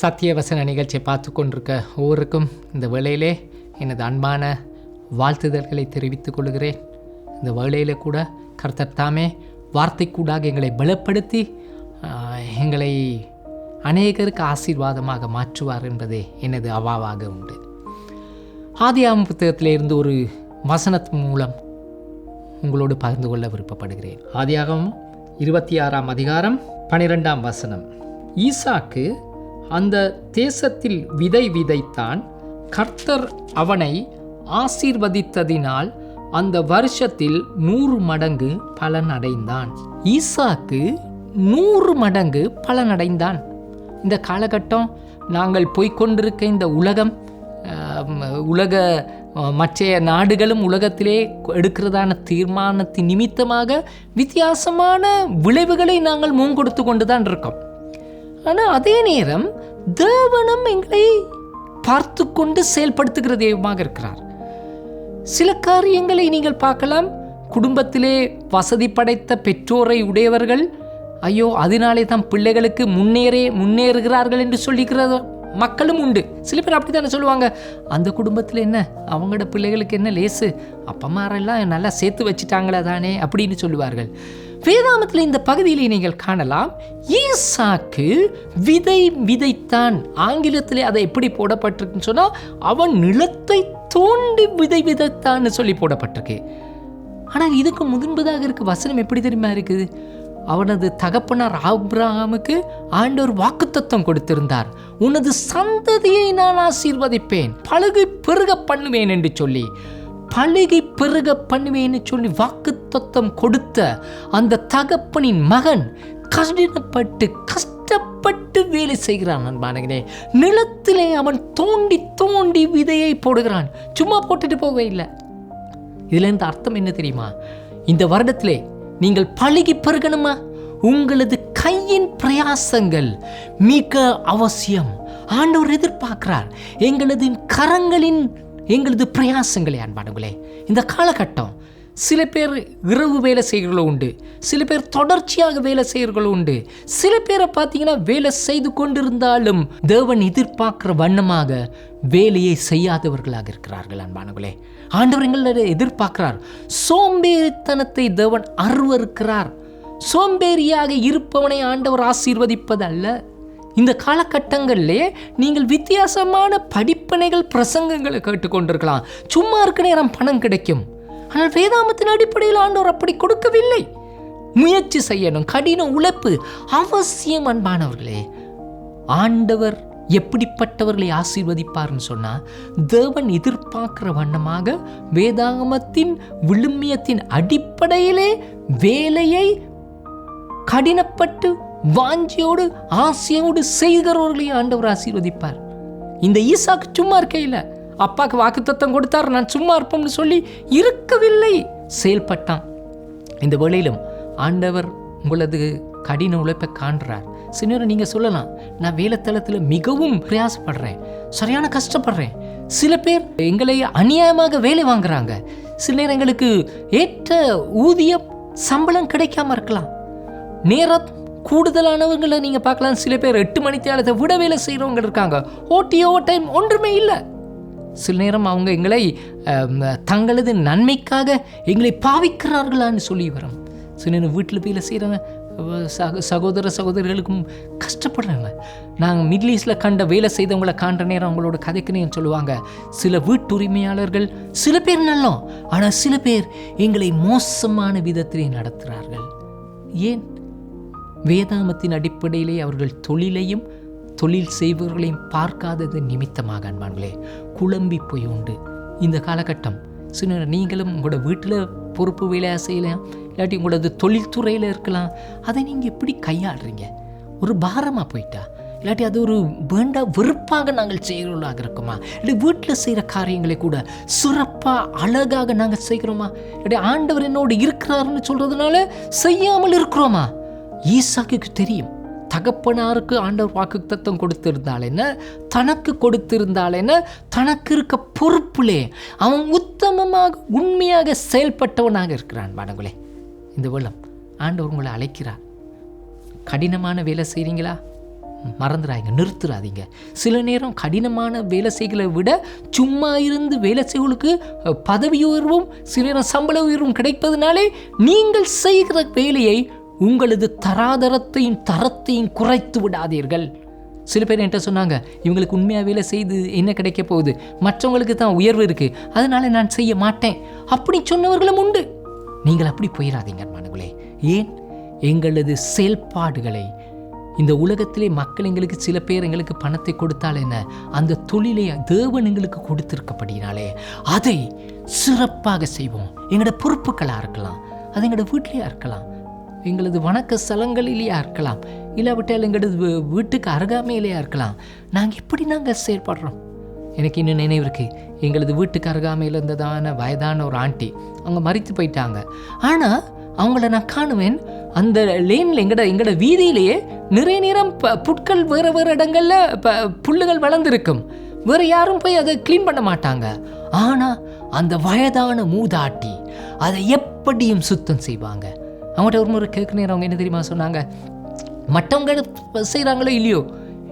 சத்தியவசன நிகழ்ச்சியை பார்த்து கொண்டிருக்க ஒவ்வொருக்கும் இந்த வேளையிலே எனது அன்பான வாழ்த்துதல்களை தெரிவித்துக் கொள்கிறேன். இந்த வேளையில் கூட கர்த்தர் தாமே வார்த்தைக்கூடாக எங்களை பலப்படுத்தி எங்களை அநேகருக்கு ஆசீர்வாதமாக மாற்றுவார் என்பதே எனது அவாவாக உண்டு. ஆதியாம புத்தகத்திலிருந்து ஒரு வசனத்தின் மூலம் உங்களோடு பகிர்ந்து கொள்ள விருப்பப்படுகிறேன். ஆதியாகவும் இருபத்தி ஆறாம் அதிகாரம் பனிரெண்டாம் வசனம். ஈசாக்கு அந்த தேசத்தில் விதை விதைத்தான். கர்த்தர் அவனை ஆசீர்வதித்ததினால் அந்த வருஷத்தில் நூறு மடங்கு பலன் அடைந்தான் ஈசாக்கு நூறு மடங்கு பலன் அடைந்தான் இந்த காலகட்டம் நாங்கள் போய்க்கொண்டிருக்க இந்த உலகம் உலக மற்றைய மற்ற நாடுகளும் உலகத்திலே எடுக்கிறதான தீர்மானத்தின் நிமித்தமாக வித்தியாசமான விளைவுகளை நாங்கள் முன்கொடுத்து கொண்டு தான் இருக்கோம். ஆனால் அதே நேரம் தேவனும் எங்களை பார்த்து கொண்டு செயல்படுத்துகிற தெய்வமாக இருக்கிறார். சில காரியங்களை நீங்கள் பார்க்கலாம். குடும்பத்திலே வசதி படைத்த பெற்றோரை உடையவர்கள் ஐயோ அதனாலே தான் பிள்ளைகளுக்கு முன்னேறே முன்னேறுகிறார்கள் என்று சொல்லிக்கிற மக்களும் உண்டு. சில பேர் அப்படி தானே சொல்லுவாங்க. அந்த குடும்பத்தில் என்ன? அவங்களோட பிள்ளைகளுக்கு என்ன லேசு? அப்பமாரெல்லாம் நல்லா சேர்த்து வச்சுட்டாங்களா தானே அப்படின்னு சொல்லுவார்கள். வேதாமத்தில் இந்த பகுதியிலே நீங்கள் காணலாம் ஈசாக்கு விதை விதைத்தான். ஆங்கிலத்திலே அதை எப்படி போடப்பட்டிருக்குன்னு சொன்னால் அவன் நிலத்தை தோண்டி விதை விதைத்தான்னு சொல்லி போடப்பட்டிருக்கு. ஆனால் இதுக்கு முன்பதாக இருக்க வசனம் எப்படி தெரியுமா இருக்குது? அவனது தகப்பனார் ஆபிரகாமுக்கு ஆண்டவர் வாக்குத்தத்தம் கொடுத்திருந்தார். உனது சந்ததியை நான் ஆசீர்வதிப்பேன் பழகு பெருக பண்ணுவேன் என்று சொல்லி. பழுகி பெருக பண்ணுவேன்னு சொல்லி வாக்குத்தத்தம் கொடுத்த அந்த தகப்பனின் மகன் கடினப்பட்டு கஷ்டப்பட்டு வேலை செய்கிறான் அன்பானங்களே நிலத்திலே அவன் தோண்டி தோண்டி விதையை போடுகிறான். சும்மா போட்டுட்டு போக இல்லை. இதுலேருந்து அர்த்தம் என்ன தெரியுமா? இந்த வருடத்திலே நீங்கள் பழகி பெருகணுமா? உங்களது கையின் பிரயாசங்கள் மிக அவசியம். ஆண்டவர் எதிர்பார்க்கிறார். எங்களது கரங்களின் எங்களது பிரயாசங்களே அன்பானங்களே இந்த காலகட்டம் சில பேர் இரவு வேலை செய்கிறவர்களும் உண்டு சில பேர் தொடர்ச்சியாக வேலை செய்கிறவர்களும் உண்டு. சில பேரை பார்த்தீங்கன்னா வேலை செய்து கொண்டிருந்தாலும் தேவன் எதிர்பார்க்குற வண்ணமாக வேலையை செய்யாதவர்களாக இருக்கிறார்கள் அன்பானங்களே ஆண்டவர் எங்களை எதிர்பார்க்கிறார். சோம்பேறித்தனத்தை தேவன் அருவருக்கிறார். சோம்பேறியாக இருப்பவனை ஆண்டவர் ஆசீர்வதிப்பது அல்ல இந்த காலகட்டங்களிலே நீங்கள் வித்தியாசமான படிப்பனைகள் பிரசங்கங்களை கேட்டுக்கொண்டிருக்கலாம். சும்மா இருக்க நேரம் பணம் கிடைக்கும். ஆனால் வேதாமத்தின் அடிப்படையில் ஆண்டவர் அப்படி கொடுக்கவில்லை. முயற்சி செய்யணும். கடின உழைப்பு. அவசியம் அன்பானவர்களே. ஆண்டவர் எப்படிப்பட்டவர்களை ஆசீர்வதிப்பார்னு சொன்னால் தேவன் எதிர்பார்க்கிற வண்ணமாக வேதாகமத்தின் விழுமியத்தின் அடிப்படையிலே வேலையை கடினப்பட்டு வாஞ்சியோடு ஆசையோடு செய்கிறவர்களையும் ஆண்டவர் ஆசீர்வதிப்பார். இந்த ஈசாக்கு சும்மா இருக்கையில் அப்பாவுக்கு வாக்குத்தத்தம் கொடுத்தார் நான் சும்மா இருப்போம்னு சொல்லி இருக்கவில்லை செயல்பட்டான். இந்த வேளையிலும் ஆண்டவர் உங்களது கடின உழைப்பை காண்றார். சில நேரம் நீங்கள் சொல்லலாம் நான் வேலைத்தளத்தில் மிகவும் பிரயாசப்படுறேன் சரியான கஷ்டப்படுறேன். சில பேர் எங்களை அநியாயமாக வேலை வாங்குறாங்க. சில நேரம் எங்களுக்கு ஏற்ற ஊதியம் சம்பளம் கிடைக்காம இருக்கலாம். நேரம் கூடுதலானவங்களை நீங்கள் பார்க்கலாம். சில பேர் எட்டு மணி தேலத்தை விட வேலை செய்கிறவங்க இருக்காங்க. ஓட்டி ஓவர் டைம் ஒன்றுமே இல்லை. சில நேரம் அவங்க எங்களை தங்களது நன்மைக்காக எங்களை பாவிக்கிறார்களான்னு சொல்லி வரோம். சில நேரம் வீட்டில் வேலை செய்கிறவங்க சக சகோதர சகோதரிகளுக்கும் கஷ்டப்படுறாங்க. நாங்கள் மிடில் ஈஸ்டில் கண்ட வேலை செய்தவங்களை காண்ட நேரம் அவங்களோட கதைக்குன்னு சொல்லுவாங்க. சில வீட்டுரிமையாளர்கள் சில பேர் நல்லோம் ஆனால் சில பேர் எங்களை மோசமான விதத்திலே நடத்துகிறார்கள் ஏன்? வேதாமத்தின் அடிப்படையிலே அவர்கள் தொழிலையும் தொழில் செய்பவர்களையும் பார்க்காதது நிமித்தமாக அன்பான்களே குழம்பி போய் உண்டு. இந்த காலகட்டம் சின்ன நீங்களும் உங்களோட வீட்டில் பொறுப்பு வேலையாக செய்யலாம் இல்லாட்டி உங்களோட தொழில்துறையில் இருக்கலாம் அதை நீங்கள் எப்படி கையாளுறீங்க? ஒரு பாரமாக போயிட்டா? இல்லாட்டி அது ஒரு வேண்டா வெறுப்பாக நாங்கள் செய்கிறவர்களாக இருக்கோமா? இல்லை வீட்டில் செய்கிற காரியங்களை கூட சிறப்பாக அழகாக நாங்கள் செய்கிறோமா? இல்லாட்டி ஆண்டவர் என்னோடு இருக்கிறாருன்னு சொல்கிறதுனால செய்யாமல் இருக்கிறோமா? ஈசாக்குக்கு தெரியும். தகப்பனாருக்கு ஆண்டவர் வாக்கு தத்துவம் கொடுத்திருந்தால் என்ன தனக்கு கொடுத்திருந்தால் என்ன தனக்கு இருக்க பொறுப்புலே அவன் உத்தமமாக உண்மையாக செயல்பட்டவனாக இருக்கிறான் பாடங்களே. இந்த வெள்ளம் ஆண்டவர் உங்களை அழைக்கிறார். கடினமான வேலை செய்கிறீங்களா மறந்துடாதீங்க நிறுத்துறாதீங்க. சில நேரம் கடினமான வேலை செய்களை விட சும்மா இருந்து வேலை செய்களுக்கு பதவி உயர்வும் சில நேரம் சம்பள உயர்வும் கிடைப்பதனாலே நீங்கள் செய்கிற வேலையை உங்களது தராதரத்தையும் தரத்தையும் குறைத்து விடாதீர்கள். சில பேர் என்கிட்ட சொன்னாங்க இவங்களுக்கு உண்மையாக வேலை செய்து என்ன கிடைக்க போகுது? மற்றவங்களுக்கு தான் உயர்வு இருக்குது அதனால் நான் செய்ய மாட்டேன். அப்படி சொன்னவர்களும் உண்டு. நீங்கள் அப்படி போயிடாதீங்க அன்பானவர்களே. ஏன்? எங்களது செயல்பாடுகளை இந்த உலகத்திலே மக்கள் எங்களுக்கு சில பேர் எங்களுக்கு பணத்தை கொடுத்தால் என்ன? அந்த தொழிலை தேவன் எங்களுக்கு கொடுத்திருக்கப்படினாலே அதை சிறப்பாக செய்வோம். எங்களோட பொறுப்புகளாக இருக்கலாம். அது எங்களோட வீட்லேயே இருக்கலாம். எங்களது வணக்க ஸ்தலங்களிலேயா இருக்கலாம் இல்லாவிட்டால் எங்களது வீட்டுக்கு அருகாமையிலேயா இருக்கலாம் நாங்கள் எப்படி நாங்கள் செயல்படுறோம் எனக்கு இன்னும் நினைவு இருக்குது எங்களது வீட்டுக்கு அருகாமையில் இருந்ததான வயதான ஒரு ஆண்டி அவங்க மறித்து போயிட்டாங்க. ஆனால் அவங்கள நான் காணுவேன். அந்த லேனில் எங்கட எங்களோட வீதியிலேயே நிறைய நேரம் ப புட்கள் வேறு வேறு இடங்களில் இப்போ புல்லுகள் வளர்ந்துருக்கும். வேறு யாரும் போய் அதை க்ளீன் பண்ண மாட்டாங்க. ஆனால் அந்த வயதான மூதாட்டி அதை எப்படியும் சுத்தம் செய்வாங்க. அவங்கள்ட்ட ஒரு முறை கேட்க அவங்க என்ன தெரியுமா சொன்னாங்க? மற்றவங்க செய்கிறாங்களோ இல்லையோ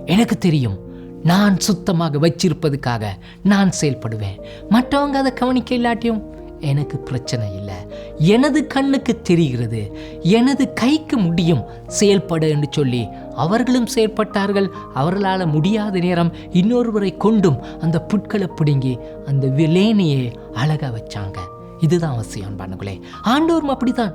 எனக்கு தெரியும். நான் சுத்தமாக வச்சிருப்பதுக்காக நான் செயல்படுவேன். மற்றவங்க அதை கவனிக்க இல்லாட்டியும் எனக்கு பிரச்சனை இல்லை. எனது கண்ணுக்கு தெரிகிறது எனது கைக்கு முடியும் செயல்பட என்று சொல்லி அவர்களும் செயல்பட்டார்கள். அவர்களால் முடியாத நேரம் இன்னொருவரை கொண்டும் அந்த புட்களை பிடுங்கி அந்த விலேனையே அழகா வச்சாங்க. இதுதான் அவசியம் பண்ணுங்களே ஆண்டோரும் அப்படித்தான்.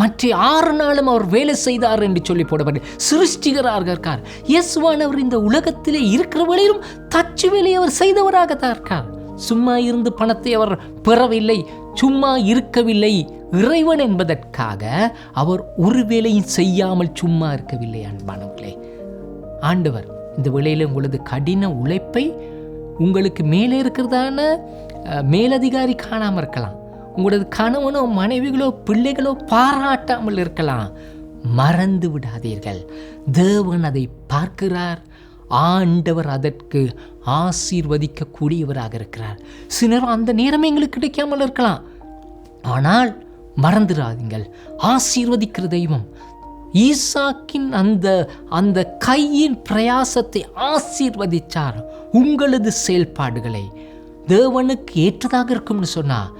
மற்ற ஆறு நாளும் அவர் வேலை செய்தார் என்று சொல்லி போடப்பட்டு சிருஷ்டிகராக இருக்கார். இயேசுவானவர் இந்த உலகத்திலே இருக்கிற வேளையிலும் தச்சு வேலையை அவர் செய்தவராகத்தான் இருக்கார். சும்மா இருந்து பணத்தை அவர் பெறவில்லை சும்மா இருக்கவில்லை. இறைவன் என்பதற்காக அவர் ஒரு வேலையும் செய்யாமல் சும்மா இருக்கவில்லை அன்பானவர்களே. ஆண்டவர் இந்த வேளையில் உங்களது கடின உழைப்பை உங்களுக்கு மேலே இருக்கிறதான மேலதிகாரி காணாமல் இருக்கலாம். உங்களது கணவனோ மனைவிகளோ பிள்ளைகளோ பாராட்டாமல் இருக்கலாம். மறந்து விடாதீர்கள். தேவன் அதை பார்க்கிறார். ஆண்டவர் அதற்கு ஆசீர்வதிக்கக்கூடியவராக இருக்கிறார். சிலர் அந்த நேரம் எங்களுக்கு கிடைக்காமல் இருக்கலாம். ஆனால் மறந்துடாதீங்கள். ஆசீர்வதிக்கிற தெய்வம். ஈசாக்கின் அந்த அந்த கையின் பிரயாசத்தை ஆசீர்வதிச்சார். உங்களது செயல்பாடுகளை. தேவனுக்கு ஏற்றதாக இருக்கும்னு சொன்னால்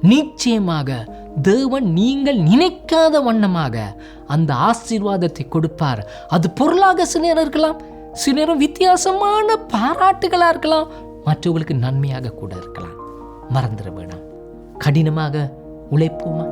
நிச்சயமாக தேவன் நீங்கள் நினைக்காத வண்ணமாக அந்த ஆசீர்வாதத்தை கொடுப்பார். அது பொருளாக சில நேரம் இருக்கலாம் சில நேரம் வித்தியாசமான பாராட்டுகளாக இருக்கலாம் மற்றவர்களுக்கு நன்மையாக கூட இருக்கலாம். மறந்துட வேணாம். கடினமாக உழைப்போமா?